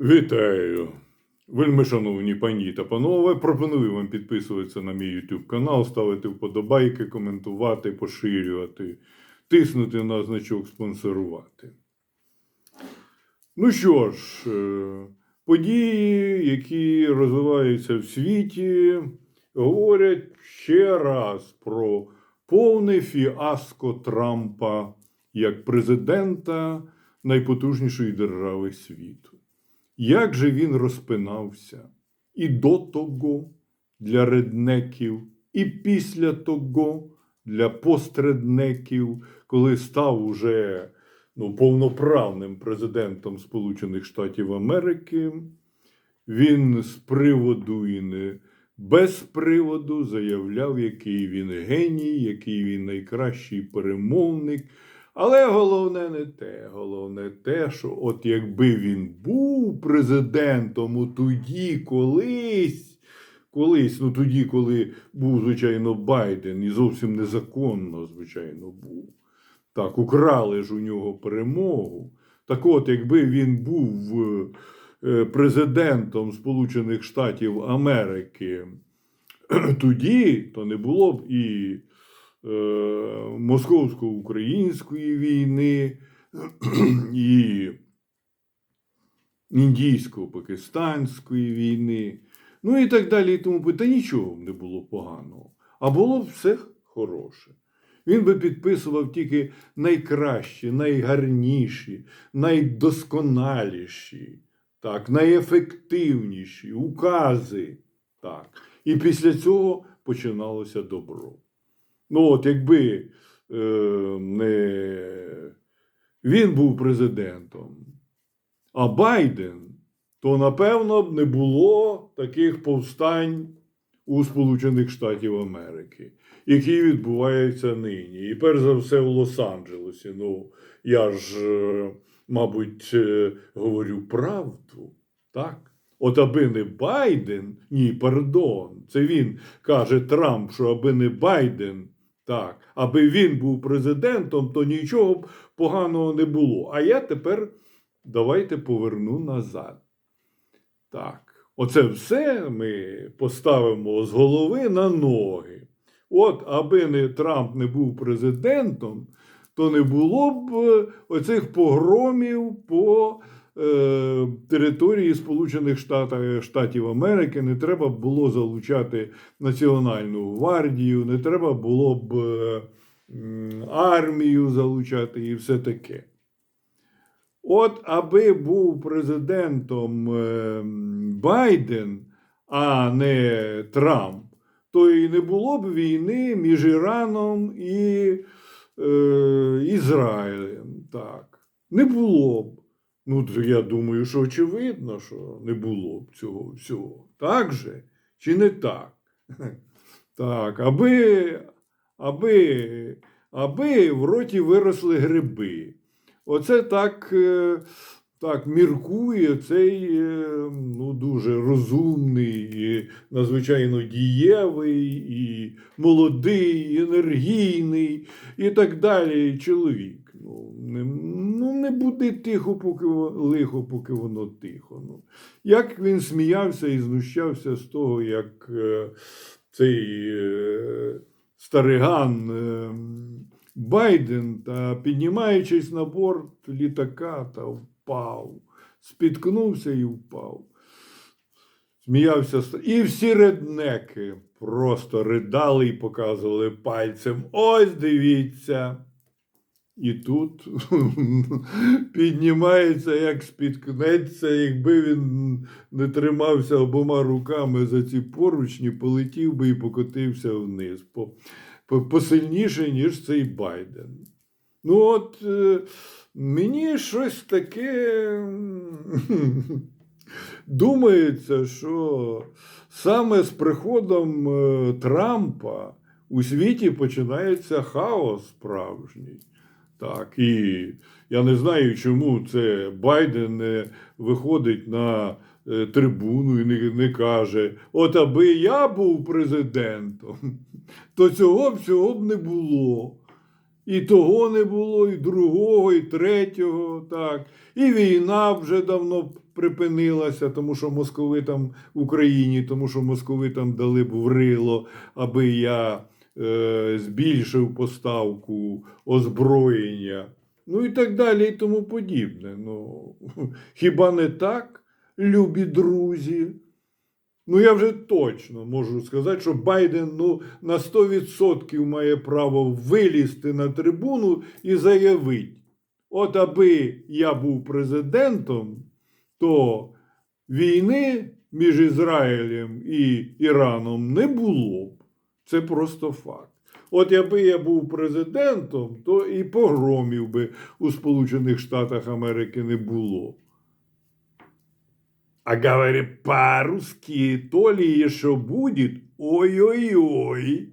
Вітаю! Вельми шановні пані та панове. Пропоную вам підписуватися на мій YouTube канал, ставити вподобайки, коментувати, поширювати, тиснути на значок спонсорувати. Ну що ж, е, події, які розвиваються в світі, говорять ще раз про повне фіаско Трампа як президента найпотужнішої держави світу. Як же він розпинався і до того для реднеків, і після того для постреднеків, коли став уже ну, повноправним президентом Сполучених Штатів Америки, він з приводу і не без приводу заявляв, який він геній, який він найкращий перемовник. Але головне не те, головне те, що от якби він був президентом у тоді колись, колись, ну тоді, коли був, звичайно, Байден, і зовсім незаконно, звичайно, був. Так, украли ж у нього перемогу. Так от, якби він був е, президентом Сполучених Штатів Америки тоді, то не було б і московсько-української війни, і індійсько-пакистанської війни, ну і так далі. І тому та нічого не було поганого. А було все хороше. Він би підписував тільки найкращі, найгарніші, найдосконаліші, так, найефективніші укази. Так. І після цього починалося добро. Ну, от якби е, не він був президентом, а Байден, то напевно б не було таких повстань у Сполучених Штатів Америки, які відбуваються нині. І перш за все в Лос-Анджелесі. Ну, я ж, е, мабуть, е, говорю правду, так? От аби не Байден, ні, пардон, це він каже Трамп, що аби не Байден, так, аби він був президентом, то нічого б поганого не було. А я тепер давайте поверну назад. Так, оце все ми поставимо з голови на ноги. От, аби не Трамп не був президентом, то не було б е, оцих погромів по території Сполучених Штатів, Штатів Америки. Не треба було залучати Національну гвардію, не треба було б е, армію залучати і все таке. От аби був президентом е, Байден, а не Трамп, то і не було б війни між Іраном і е, Ізраїлем. Так, не було б. Ну, я думаю, що очевидно, що не було б цього всього. Так же? Чи не так? Так, аби, аби, аби в роті виросли гриби. Оце так, е, так міркує цей е, ну, дуже розумний, і надзвичайно дієвий, і молодий, і енергійний, і так далі чоловік. Не, буде тихо, поки лихо, поки воно тихо. Ну. Як він сміявся і знущався з того, як е, цей е, стариган е, Байден, та піднімаючись на борт літака, та впав, спіткнувся і впав. Сміявся і всі реднеки просто ридали і показували пальцем. Ось дивіться. І тут піднімається, як спіткнеться, якби він не тримався обома руками за ці поручні, полетів би і покотився вниз. По, по, посильніше, ніж цей Байден. Ну, от е, мені щось таке думається, що саме з приходом е, Трампа у світі починається хаос справжній. Так, і я не знаю, чому це Байден не виходить на е, трибуну і не, не каже: от аби я був президентом, то цього всього б не було. І того не було, і другого, і третього, так. І війна вже давно припинилася, тому що московитам в Україні, тому що московитам дали б врило, аби я збільшив поставку озброєння. Ну і так далі, і тому подібне. Ну, хіба не так, любі друзі? Ну, я вже точно можу сказати, що Байден ну, на 100% має право вилізти на трибуну і заявити: от аби я був президентом, то війни між Ізраїлем і Іраном не було б. Це просто факт. От якби я був президентом, то і погромів би у Сполучених Штатах Америки не було. А говорит по-русски, то ли еще будет, ой-ой-ой.